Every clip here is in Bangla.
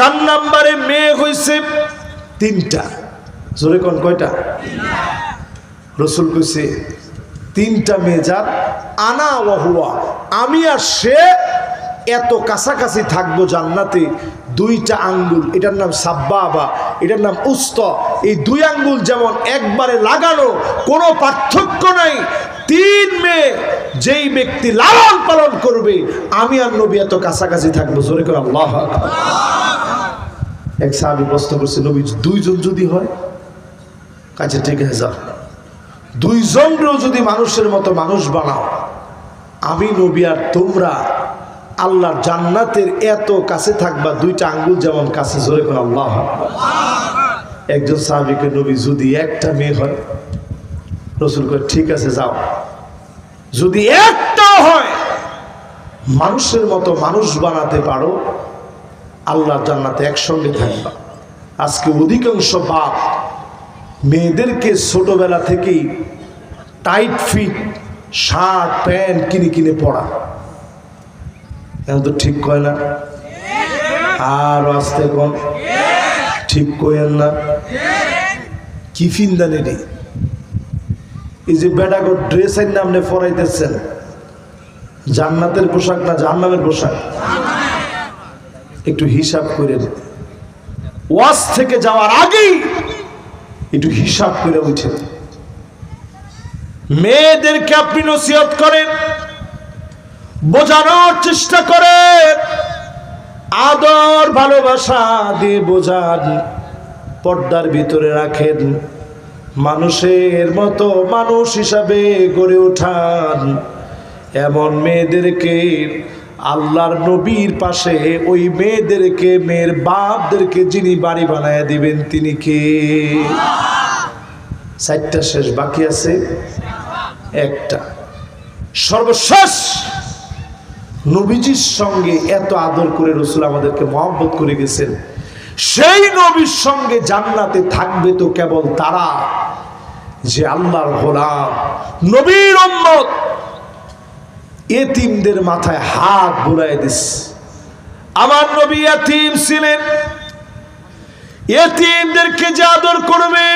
চার নাম্বারে মেয়ে হয়েছে তিনটা। জোরে কোন, কয়টা? রসুল কইছে, তিনটা মেয়ে যার আনা ওয়াহুয়া আমি আর সে এত কাছাকাছি থাকব জান্নাতে, দুইটা আঙ্গুল, এটার নাম সাব্বা সাব্বাবা, এটার নাম উস্ত। এই দুই আঙ্গুল যেমন একবারে লাগানো, কোনো পার্থক্য নাই। তিন মেয়ে যেই ব্যক্তি লালন পালন করবে, আমি আর নবী এত কাছাকাছি থাকব, জোরে করে আল্লাহ। এক সাহাবি প্রশ্ন করছে, নবী, দুইজন যদি হয়, কাছে ঠিক আছে যাও দুইজনকেও যদি মানুষের মতো মানুষ বানাও, আমি নবী আর তোমরা আল্লাহর জান্নাতের এত কাছে থাকবা, দুইটা আঙ্গুল যেমন কাছে, জোরে কোন আল্লাহ। একজন সাহাবিকে নবী, যদি একটা মেয়ে হয়, রসুল করে ঠিক আছে, যাও যদি একটা হয়, মানুষের মতো মানুষ বানাতে পারো আল্লাহর জান্নাতে একসঙ্গে থাকবা। আজকে অধিকাংশ বাপ মেয়েদেরকে ছোটবেলা থেকেই টাইট ফিট শার্ট, প্যান্ট কিনে কিনে পড়া। এখন তো ঠিক কয় না? আর আসতে কোন। ঠিক কয়েন না? কি ফিনদানি রে এই যে বেটাগো ড্রেস এর নামে পরাইতেছেন জান্নাতের পোশাক না জান্নামের পোশাক? একটু হিসাব করেন ওয়াজ থেকে যাওয়ার আগেই একটু হিসাব করে উঠেন মেয়েদেরকে আপনি নসিহত করেন, বোঝানোর চেষ্টা করেন, আদর, ভালোবাসা দিয়ে বোঝান, পর্দার ভিতরে রাখেন, মানুষের মতো মানুষ হিসাবে গড়ে ওঠান। এমন মেয়েদেরকে আল্লাহর নবীর পাশে ওই মেয়েদেরকে, মেয়ের বাপদেরকে যিনি বাড়ি বানায় দিবেন, তিনি কে? চারটা শেষ বাকি আছে। একটা। সর্বশেষ নবীজির সঙ্গে এত আদর করে রসুল আমাদেরকে মহব্বত করে গেছেন। সেই নবীর সঙ্গে জান্নাতে থাকবে তো কেবল তারা, যে আল্লাহর গোলাম, নবীর উম্মত। এতিমদের মাথায় হাত বুলাই দিস। আমার নবী এতিম ছিলেন। এতিমদেরকে যে আদর করবে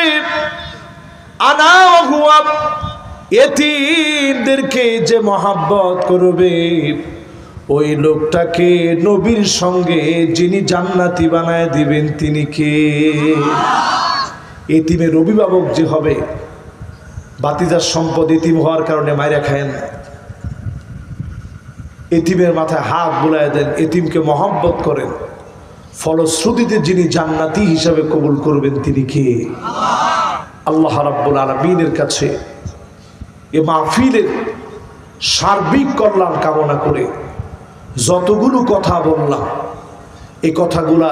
এতিমদেরকে যে মহাব্বত করবে, ওই লোকটাকে নবীর সঙ্গে যিনি জান্নাতি বানায় দিবেন, তিনি কে? এতিমের অভিভাবক যে হবে, বাতিজার সম্পদ এতিম হওয়ার কারণে মায়েরা খায় না। এতিমের মাথায় হাত বুলায় দেন, এতিমকে মহব্বত করেন। ফলশ্রুতিতে যিনি জান্নাতি হিসাবে কবুল করবেন, তিনি কে? আল্লাহ রাব্বুল আলমিনের কাছে এ মাহফিলের সার্বিক কল্যাণ কামনা করে যতগুলো কথা বললাম এই কথাগুলা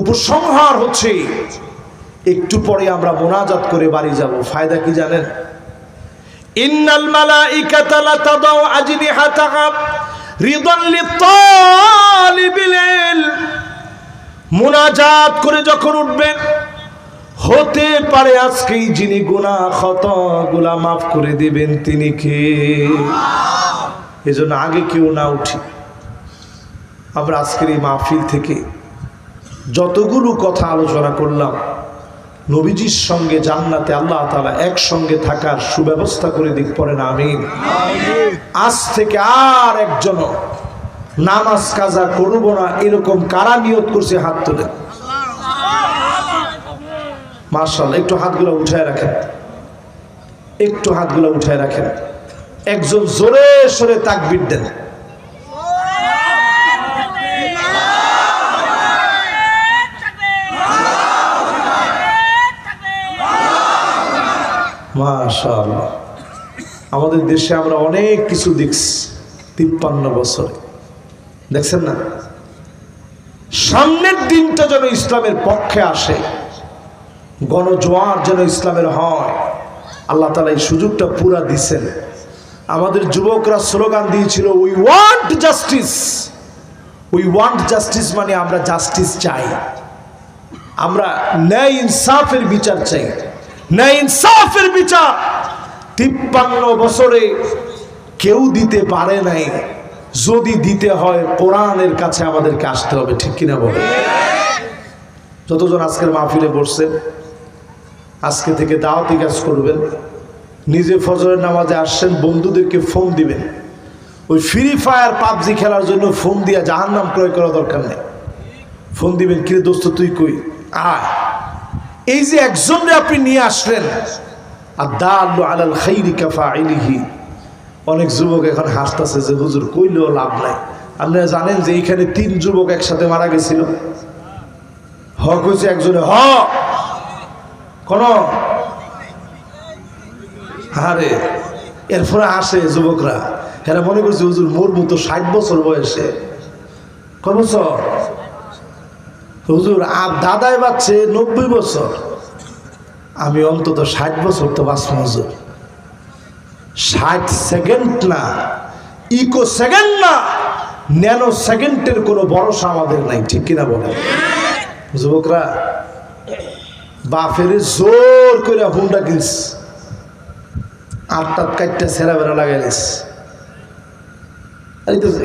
উপসংহার হচ্ছে, একটু পরে আমরা মোনাজাত করে বাড়ি যাব। ফায়দা কি জানেন? ইন্নাল মালাইকাতা লাতাদাউ আজনিহাতাহা রিদান লিতালিবিল ইলম মোনাজাত করে যখন উঠবেন হতে পারে আজকেই যিনি গুনাহ খতগুলা মাফ করে দিবেন তিনি কে? এজন্য আগে কেউ না উঠি। আমরা আজকের এই মাহফিল থেকে যতগুলো কথা আলোচনা করলাম নবীজির সঙ্গে জান্নাতে আল্লাহ তালা একসঙ্গে থাকার সুব্যবস্থা করে দিক পরে না আমিন। আজ থেকে আর একজন নামাজ কাজা করব না, এরকম কারা নিয়ত করছে হাত তোলেন। মার্শাল একটু হাতগুলো উঠায় রাখেন। একটু হাতগুলো উঠায় রাখেন। একজন জোরে সরে তাকবির দেন। আমাদের দেশে আমরা অনেক কিছু দেখছি, তিপ্পান্ন বছরে। দেখছেন না? সামনের দিনটা যেন ইসলামের পক্ষে আসে, গণজোয়ার যেন ইসলামের হয়। আল্লাহ তালা এই সুযোগটা পুরা দিচ্ছেন আমাদের যুবকরা স্লোগান দিয়েছিল we want justice we want justice মানে আমরা জাস্টিস চাই। আমরা ন্যায় ইনসাফের বিচার চাই। ন্যায় ইনসাফের বিচার। তিপ্পান্ন বছরে কেউ দিতে পারে নাই। যদি দিতে হয়, কোরআনের কাছে আমাদেরকে আসতে হবে, ঠিক কিনা বলে? যতজন আজকের মাহফিলে বসছেন, আজকে থেকে দাওয়াতি কাজ করবেন, নিজে ফজরের নামাজে আসছেন, বন্ধুদেরকে ফোন দিবেন। ওই ফ্রি ফায়ার পাবজি খেলার জন্য ফোন দিয়া জাহান নাম ক্রয় করা দরকার নেই। ফোন দিবেন, কিরে দোস্ত, তুই কই? আয়। এই যে একজনরে আপনি নিয়ে আসলেন আর দাল্লু আলাল খাইরি কাফা অনেক যুবক এখন হাসতেছে যে, হুজুর, কইলেও লাভ নাই। আপনারা জানেন যে এইখানে তিন যুবক একসাথে মারা গেছিল। হ কইছে একজনে হ কোন? আরে এরপরে আসে যুবকরা। এরা মনে করছে, হুজুর মোর মতো ষাট বছর বয়সে। কয় বছর? হুজুর আর দাদাই বাচ্চে নব্বই বছর। আমি অন্তত ষাট বছর তো বাঁচব, হুজুর। ষাট সেকেন্ড না, ইকো সেকেন্ড না, ন্যানো সেকেন্ডের কোনো ভরসা আমাদের নাই, ঠিক কিনা বলে যুবকরা, বাপের জোর করে হুন্ডা কিনস আটটা কাটটা সেরা বেড়া লাগাইলিস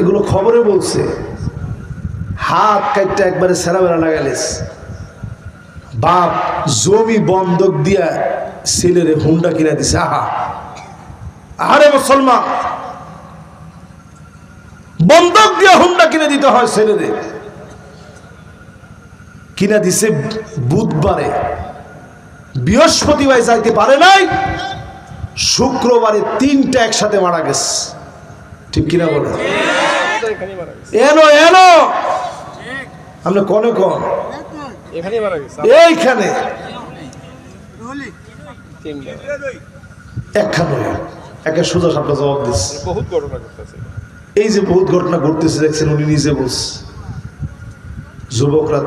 এগুলো খবরে বলছে। হাত কাটটা একবারে সেরা বেড়া লাগাইলিস বাপ জমি বন্ধক দিয়া ছেলেরে হুন্ডা কিনা দিছে, আহা। আরে মুসলমান, বন্ধক দিয়া হুন্ডা কিনে দিতে হয় ছেলেরে। কিনা দিছে বুধবারে। বৃহস্পতিবার যাইতে পারে নাই, শুক্রবারে তিনটা একসাথে মারা গেছে। ঠিক কিনা বলে? এনো এনো। আপনি কনে কন? এখানেই এইখানে। একখানে। একে সোজা সাপটা জবাব দিচ্ছে। বহুত ঘটনা করতেছে এই যে বহুত ঘটনা ঘটতেছে দেখছেন উনি নিজে বলছে। যুবকরা